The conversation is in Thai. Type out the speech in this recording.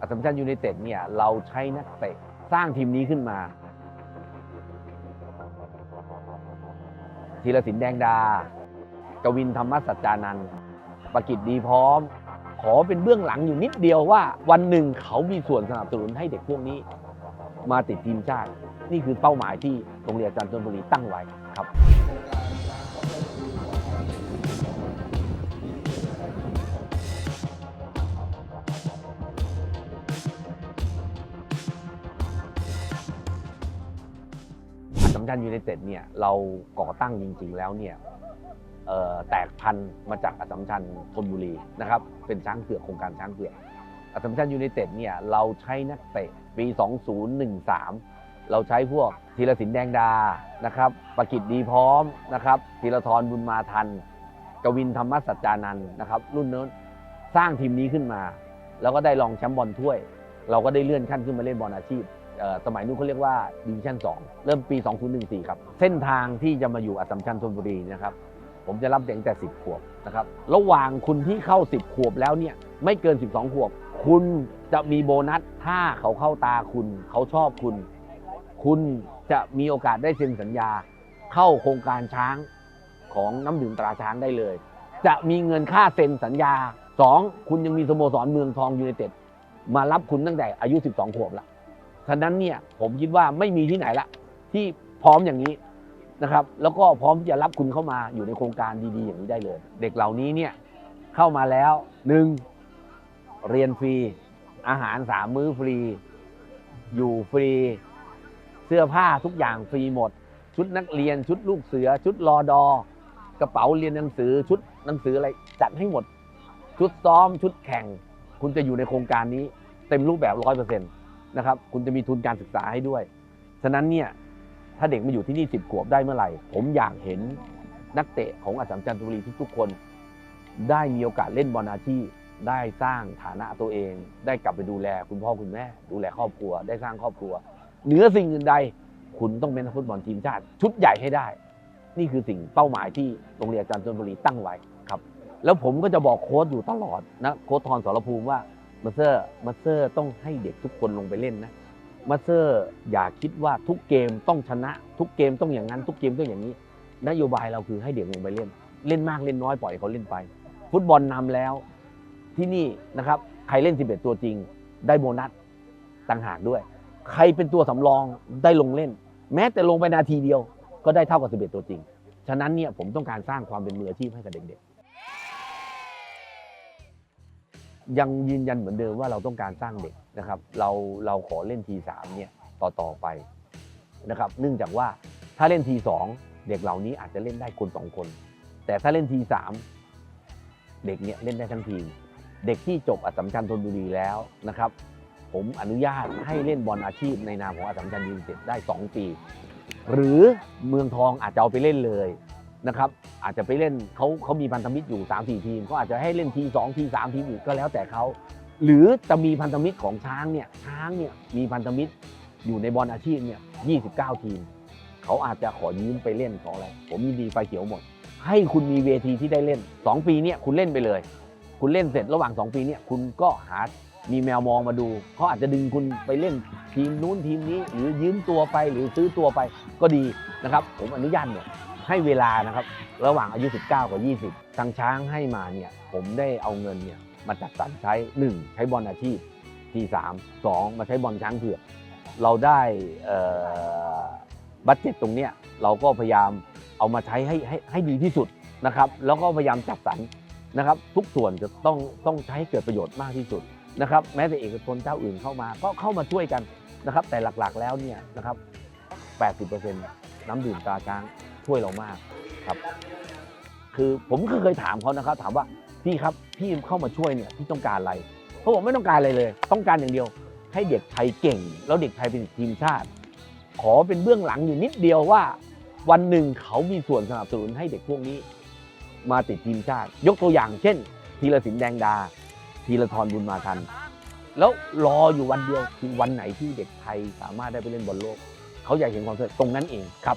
อัสสัมชัญยูไนเต็ดเนี่ยเราใช้นักเตะสร้างทีมนี้ขึ้นมาธีรศิลป์แดงดา กวินธรรมสัจจานันท์ประกิตดีพร้อม ขอเป็นเบื้องหลังอยู่นิดเดียวว่า วันหนึ่งเขามีส่วนสนับสนุนให้เด็กพวกนี้ มาติดทีมชาติ นี่คือเป้าหมายที่โรงเรียนอาจารย์ชนบุรีตั้งไว้ครับ อัสสัมชัญยูไนเต็ดเนี่ยเราก่อตั้งจริง ๆ แล้วเนี่ยแตกพันธุ์มาจากอัสสัมชัญธนบุรีนะครับเป็นช้างเผือกโครงการช้างเผือกอัสสัมชัญยูไนเต็ดเนี่ยเราใช้นักเตะปี 2013 เราใช้พวกธีรศิลแดงดานะครับประกิตดีพร้อมนะครับธีรทรบุญมาทัน กวินธรรมสัจจานันนะครับรุ่นนั้นสร้างทีมนี้ขึ้นมา แล้วก็ได้รองแชมป์บอลถ้วย เราก็ได้เลื่อนขั้นขึ้นมาเล่นบอลอาชีพ สมัยนู้นเขาเรียกว่าดิวิชั่น 2 เริ่มปี 2014 ครับ เส้นทางที่จะมาอยู่อัสสัมชัญธนบุรีนะครับ ผมจะรับเด็กตั้งแต่ 10 ขวบนะครับ ระหว่างคุณที่เข้า 10 ขวบแล้วเนี่ยไม่เกิน 12 ขวบ คุณจะมีโบนัสถ้าเขาเข้าตาคุณ เขาชอบคุณ คุณจะมีโอกาสได้เซ็นสัญญา เข้าโครงการช้างของน้ำดื่มตราช้างได้เลย จะมีเงินค่าเซ็นสัญญา 2 คุณยังมีสโมสรเมืองทองยูไนเต็ดมารับคุณตั้งแต่อายุ 12 ขวบละ ฉะนั้นเนี่ยผมคิดว่าไม่มีที่ไหนละ ที่พร้อมอย่างนี้นะครับ แล้วก็พร้อมที่จะรับคุณเข้ามาอยู่ในโครงการดีๆ อย่างนี้ได้เลย เด็กเหล่านี้เนี่ยเข้ามาแล้วหนึ่งเรียนฟรี อาหารสามมื้อฟรี อยู่ฟรี เสื้อผ้าทุกอย่างฟรีหมด ชุดนักเรียนชุดลูกเสือ ชุดรอดอกระเป๋าเรียนหนังสือชุดหนังสืออะไรจัดให้หมด ชุดซ้อมชุดแข่ง คุณจะอยู่ในโครงการนี้เต็มรูปแบบร้อยเปอร์เซ็นต์ นะครับ คุณจะมีทุนการศึกษาให้ด้วย ฉะนั้นเนี่ยถ้าเด็กมาอยู่ที่นี่สิบขวบได้เมื่อไหร่ ผมอยากเห็นนักเตะของอัสสัมชัญธนบุรีทุกๆคน ได้มีโอกาสเล่นบอลอาชีพได้สร้างฐานะตัวเอง ได้กลับไปดูแลคุณพ่อคุณแม่ ดูแลครอบครัว ได้สร้างครอบครัวเหนือสิ่งอื่นใด คุณต้องเป็นนักฟุตบอลทีมชาติ ชุดใหญ่ให้ได้ นี่คือสิ่งเป้าหมายที่โรงเรียนอาจารย์ชนบุรีตั้งไว้ครับ แล้วผมก็จะบอกโค้ชอยู่ตลอดนะโค้ชทรสรภูมิว่า มาเซอร์มาเซอร์ต้องให้เด็กทุกคนลงไปเล่นนะมาเซอร์อย่าคิดว่าทุกเกมต้องชนะ ทุกเกมต้องอย่างนั้น ทุกเกมต้องอย่างนี้ นโยบายเราคือให้เด็กลงไปเล่น เล่นมากเล่นน้อยปล่อยเขาเล่นไป ฟุตบอลนำแล้วที่นี่นะครับใครเล่น 11 ตัวจริง ได้โบนัสต่างหากด้วย ใครเป็นตัวสำรองได้ลงเล่น แม้แต่ลงไปนาทีเดียวก็ได้เท่ากับ 11 ตัวจริง ฉะนั้นเนี่ยผมต้องการสร้างความเป็นมืออาชีพให้กับเด็กๆ ยังยืนยันเหมือนเดิมว่าเราต้องการสร้างเด็กนะครับ เราเราขอเล่นทีสามเนี่ยต่อต่อไปนะครับเนื่องจากว่าถ้าเล่นทีสองเด็กเหล่านี้อาจจะเล่นได้คนสองคน แต่ถ้าเล่นทีสามเด็กเนี่ยเล่นได้ทั้งทีม เด็กที่จบอัสสัมชัญธนบุรีแล้วนะครับ ผมอนุญาตให้เล่นบอลอาชีพในนามของอัสสัมชัญยูไนเต็ดได้ 2 ปี หรือเมืองทองอาจจะเอาไปเล่นเลย นะครับอาจจะไปเล่นเขาเขามีพันธมิตรอยู่ 3 4 ทีมเขาอาจจะให้เล่นที2ที3ทีมอื่นก็แล้วแต่เขาหรือจะมีพันธมิตรของช้างเนี่ยช้างเนี่ยมีพันธมิตรอยู่ในบอลอาชีพเนี่ย29 ทีมเขาอาจจะขอยืมไปเล่นขออะไรผมยินดีไฟเขียวหมด ให้คุณมีเวทีที่ได้เล่น 2 ปีเนี่ยคุณเล่นไปเลย คุณเล่นเสร็จระหว่าง 2 ปีเนี่ยคุณก็หามีแมวมองมาดูเขาอาจจะดึงคุณไปเล่นทีมนู้นทีมนี้ หรือยืมตัวไปหรือซื้อตัวไปก็ดีนะครับ ผมอนุญาตหมด ให้เวลานะครับ ระหว่างอายุ 19 กับ 20 ทางช้างให้มาเนี่ยผมได้เอาเงินเนี่ยมาจัดสรรใช้ 1 ใช้บอลอาชีพที่3 2 มาใช้บอลช้างเผือกเราได้เออบัตเจ็ตตรงเนี้ยเราก็พยายามเอามาใช้ให้ให้ให้ดีที่สุดนะครับ แล้วก็พยายามจัดสรรนะครับ ทุกส่วนจะต้องต้องใช้ให้เกิดประโยชน์มากที่สุดนะครับ แม้แต่เอกชนเจ้าอื่นเข้ามา ก็เข้ามาช่วยกันนะครับ แต่หลักๆแล้วเนี่ยนะครับ 80%น้ำดื่มตาช้าง ช่วยเรามากครับ คือผมก็เคยถามเขานะครับ ถามว่าพี่ครับพี่เข้ามาช่วยเนี่ยพี่ต้องการอะไรเขาบอกไม่ต้องการอะไรเลย ต้องการอย่างเดียว ให้เด็กไทยเก่ง แล้วเด็กไทยเป็นทีมชาติ ขอเป็นเบื้องหลังอยู่นิดเดียวว่า วันหนึ่งเขามีส่วนสนับสนุนให้เด็กพวกนี้ มาติดทีมชาติ ยกตัวอย่างเช่นธีรศิลปแดงดาธีรทรบุญมาทัน แล้วรออยู่วันเดียวคือวันไหนที่เด็กไทยสามารถได้ไปเล่นบอลโลก เขาอยากเห็นความสำเร็จตรงนั้นเองครับ